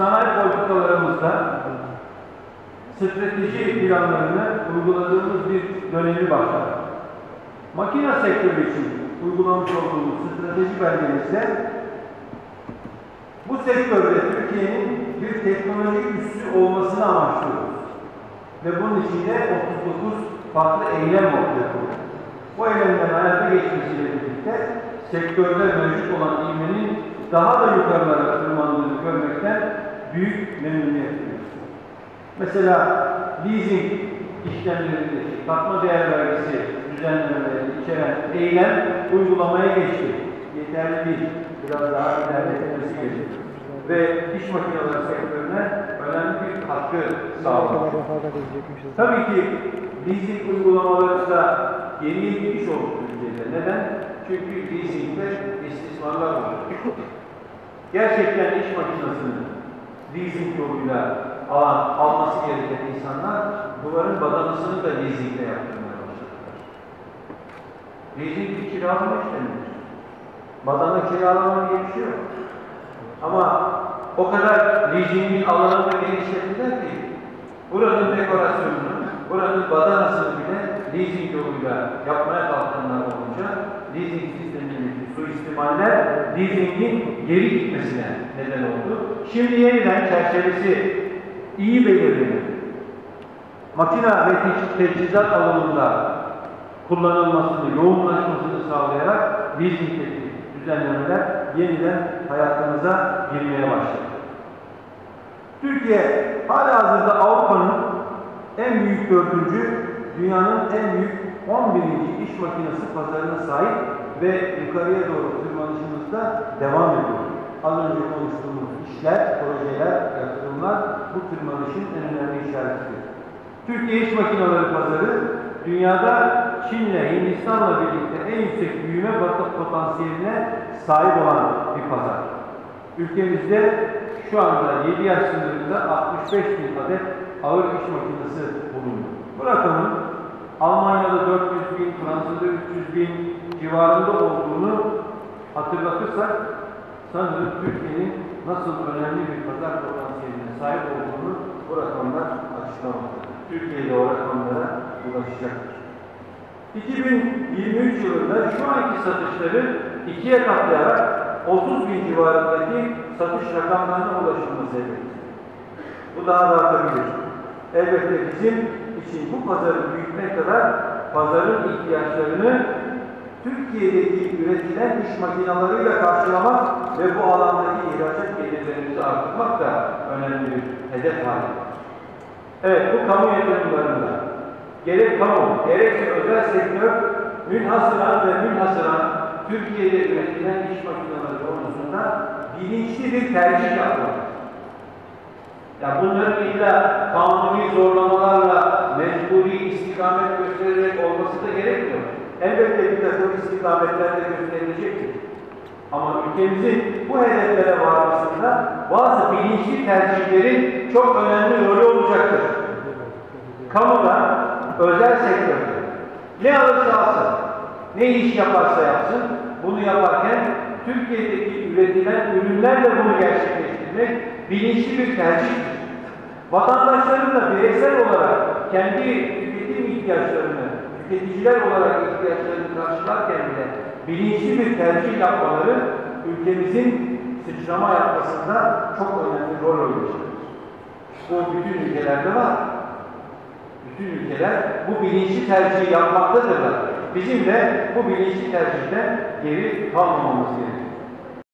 sanayi politikalarımızda strateji planlarını uyguladığımız bir dönemi başladı. Makine sektörü için uygulamış olduğumuz strateji belgemizde bu sektörde Türkiye'nin bir teknolojik üssü olmasını amaçlıyoruz. Ve bunun için de 39 farklı eylem ortaya koyduk. Bu eylemlerin hayata geçmesiyle birlikte sektörde mevcut olan ivmenin daha da yukarılara tırmandığını görmekten büyük memnuniyet duyuyoruz. Mesela leasing işlemlerindeki katma değer vergisi düzenlemeleri içeren eylem uygulamaya geçti. Yeterli değil. Biraz daha ilerletilmesi gerekiyor. Ve iş makineleri sektörüne önemli bir katkı sağladı. Tabii ki leasing uygulamaları da geriye gidiş oldu Türkiye'de. Neden? Çünkü leasingde istismarlar var. Gerçekten iş makinesini leasing yoluyla alan, alması gereken insanlar duvarın badanasını da leasingle yaptırmaya başladılar. Leasing bir kiralama işlemidir. Badana kiralama diye bir şey yok. Ama o kadar leasingin alanını genişlettiler ki buranın dekorasyonunu, buranın badanasını bile leasing yoluyla yapmaya kalkanlar olunca leasing sistemindeki suistimaller leasingin geri gitmesine neden oldu. Şimdi yeniden çerçevesi iyi belirlenen makine ve te- teçhizat alanında kullanılmasını, yoğunlaşmasını sağlayarak leasingdeki düzenlemeler yeniden hayatımıza girmeye başladı. Türkiye hala hazırda Avrupa'nın en büyük dördüncü, dünyanın en büyük 11. iş makinesi pazarına sahip ve yukarıya doğru tırmanışımızda devam ediyor. Az önce konuştuğumuz işler, projeler, yatırımlar bu tırmanışın en önemli işaretidir. Türkiye iş makineleri pazarı dünyada Çin'le, Hindistan'la birlikte en yüksek büyüme potansiyeline sahip olan bir pazar. Ülkemizde şu anda 7 yaş sınırında 65 bin adet ağır iş makinesi bulunuyor. Bu rakamın Almanya'da 400 bin, Fransa'da 300 bin civarında olduğunu hatırlatırsak sanırım Türkiye'nin nasıl önemli bir pazar potansiyeline sahip olduğunu bu rakamlar açıklamaktadır. Türkiye'de o rakamlara ulaşacaktır. 2023 yılında şu anki satışları ikiye katlayarak 30 bin civarındaki satış rakamlarına ulaşılması hedefliyor. Bu daha da artabilir. Elbette bizim için bu pazarı büyütmek kadar pazarın ihtiyaçlarını Türkiye'deki üretilen iş makinalarıyla karşılamak ve bu alandaki ihracat gelirlerimizi arttırmak da önemli bir hedef haline. Evet, bu kamu yatırımlarında gerek kamu, gerekse özel sektör münhasıran ve münhasıran Türkiye'de üretilen iş makineleri konusunda bilinçli bir tercih yapmak. Ya bunların illa zorlamalarla mecburi istikamet göstererek olması da gerekmiyor. Elbette bir takım istikametler de gösterilecektir. Ama ülkemizin bu hedeflere varmasında bazı bilinçli tercihlerin çok önemli rolü olacaktır. Kamuda, özel sektörde ne alırsa alsın, ne iş yaparsa yapsın, bunu yaparken Türkiye'deki üretilen ürünlerle bunu gerçekleştirmek bilinçli bir tercihtir. Vatandaşların da bireysel olarak kendi tüketim ihtiyaçlarını, tüketiciler olarak ihtiyaçlarını karşılarken bile bilinçli bir tercih yapmaları ülkemizin sıçrama yapmasında çok önemli rol oynayacaktır. Bu bütün ülkelerde var. Bütün ülkeler bu bilinçli tercihi yapmaktadırlar. Bizim de bu bilinçli tercihten geri kalmamamız gerekiyor.